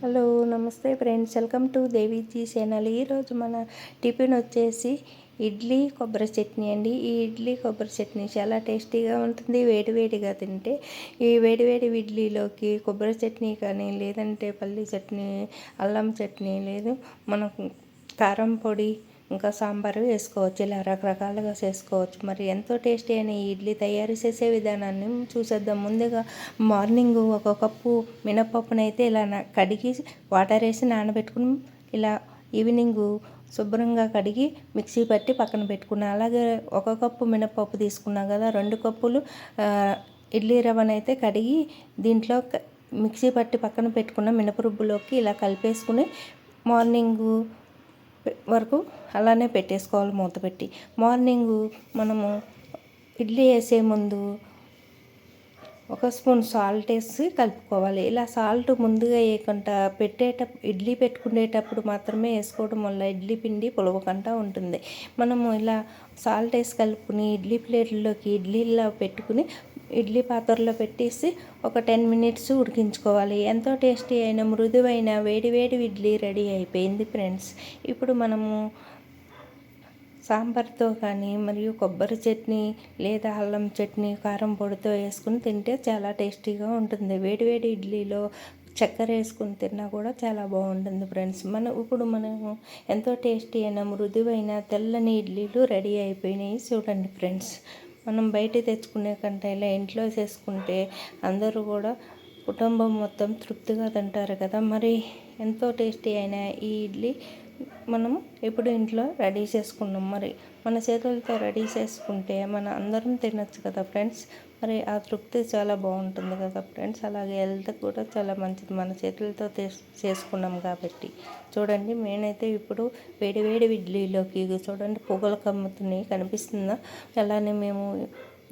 Hello నమస్తే friends. Welcome to Deviji channel. ఈరోజు మన టిఫిన్ వచ్చేసి ఇడ్లీ కొబ్బరి చట్నీ అండి. ఈ ఇడ్లీ కొబ్బరి చట్నీ చాలా టేస్టీగా ఉంటుంది. వేడివేడిగా తింటే ఈ వేడివేడి ఇడ్లీలోకి కొబ్బరి చట్నీ కానీ లేదంటే పల్లి చట్నీ అల్లం చట్నీ లేదు మనకు కారం పొడి ఇంకా సాంబారు వేసుకోవచ్చు ఇలా రకరకాలుగా చేసుకోవచ్చు. మరి ఎంతో టేస్టీ అయిన ఈ ఇడ్లీ తయారు చేసే విధానాన్ని చూసేద్దాం. ముందుగా మార్నింగ్ ఒక కప్పు మినపప్పునైతే ఇలా కడిగి వాటర్ వేసి నానబెట్టుకుని ఇలా ఈవినింగ్ శుభ్రంగా కడిగి మిక్సీ పట్టి పక్కన పెట్టుకున్నాను అలాగే ఒక కప్పు మినపప్పు తీసుకున్నా కదా రెండు కప్పులు ఇడ్లీ రవ్వనైతే కడిగి దీంట్లో మిక్సీ పట్టి పక్కన పెట్టుకున్న మినపరుబ్బులోకి ఇలా కలిపేసుకుని మార్నింగు వరకు అలానే పెట్టేసుకోవాలి మూత పెట్టి. మార్నింగు మనము ఇడ్లీ వేసే ముందు ఒక స్పూన్ సాల్ట్ వేసి కలుపుకోవాలి. ఇలా సాల్ట్ ముందుగా వేయకుండా పెట్టేట ఇడ్లీ పెట్టుకునేటప్పుడు మాత్రమే వేసుకోవడం వల్ల ఇడ్లీ పిండి పులవకుండా ఉంటుంది. మనము ఇలా సాల్ట్ వేసి కలుపుకుని ఇడ్లీ ప్లేట్లలోకి ఇడ్లీలో పెట్టుకుని ఇడ్లీ పాత్రలో పెట్టేసి ఒక టెన్ మినిట్స్ ఉడికించుకోవాలి. ఎంతో టేస్టీ అయిన మృదువైన వేడి వేడి ఇడ్లీ రెడీ అయిపోయింది ఫ్రెండ్స్. ఇప్పుడు మనము సాంబార్తో కానీ మరియు కొబ్బరి చట్నీ లేదా అల్లం చట్నీ కారం పొడితో వేసుకుని తింటే చాలా టేస్టీగా ఉంటుంది. వేడివేడి ఇడ్లీలో చక్కెర వేసుకుని తిన్నా కూడా చాలా బాగుంటుంది ఫ్రెండ్స్. మనం ఇప్పుడు మనము ఎంతో టేస్టీ అయిన మృదువైన తెల్లని ఇడ్లీలు రెడీ అయిపోయినాయి చూడండి ఫ్రెండ్స్. మనం బయట తెచ్చుకునే కంటే ఇలా ఇంట్లో చేసుకుంటే అందరూ కూడా కుటుంబం మొత్తం తృప్తిగా తింటారు కదా. మరి ఎంతో టేస్టీ అయిన ఈ ఇడ్లీ మనము ఇప్పుడు ఇంట్లో రెడీ చేసుకున్నాం మరి మన చేతులతో రెడీ చేసుకుంటే మన అందరం తినచ్చు కదా ఫ్రెండ్స్. మరి ఆ తృప్తి చాలా బాగుంటుంది కదా ఫ్రెండ్స్. అలాగే హెల్త్ కూడా చాలా మంచిది. మన చేతులతో చేసుకున్నాం కాబట్టి. చూడండి నేనైతే ఇప్పుడు వేడి వేడి ఇడ్లీలోకి చూడండి పొగలు కమ్ముతున్నాయి. కనిపిస్తుందా? అలానే మేము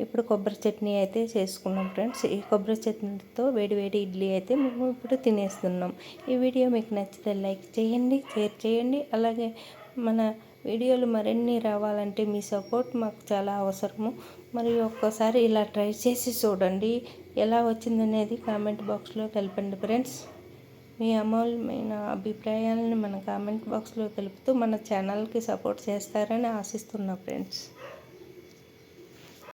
ఇప్పుడు కొబ్బరి చట్నీ అయితే చేసుకున్నాం ఫ్రెండ్స్. ఈ కొబ్బరి చట్నీతో వేడి వేడి ఇడ్లీ అయితే మేము ఇప్పుడు తినేస్తున్నాం. ఈ వీడియో మీకు నచ్చితే లైక్ చేయండి షేర్ చేయండి. అలాగే మన వీడియోలు మరిన్ని రావాలంటే మీ సపోర్ట్ మాకు చాలా అవసరము. మరియు ఒక్కసారి ఇలా ట్రై చేసి చూడండి. ఎలా వచ్చిందనేది కామెంట్ బాక్స్లో తెలపండి ఫ్రెండ్స్. మీ అమూల్యమైన అభిప్రాయాలను మన కామెంట్ బాక్స్లో తెలుపుతూ మన ఛానల్కి సపోర్ట్ చేస్తారని ఆశిస్తున్నా ఫ్రెండ్స్.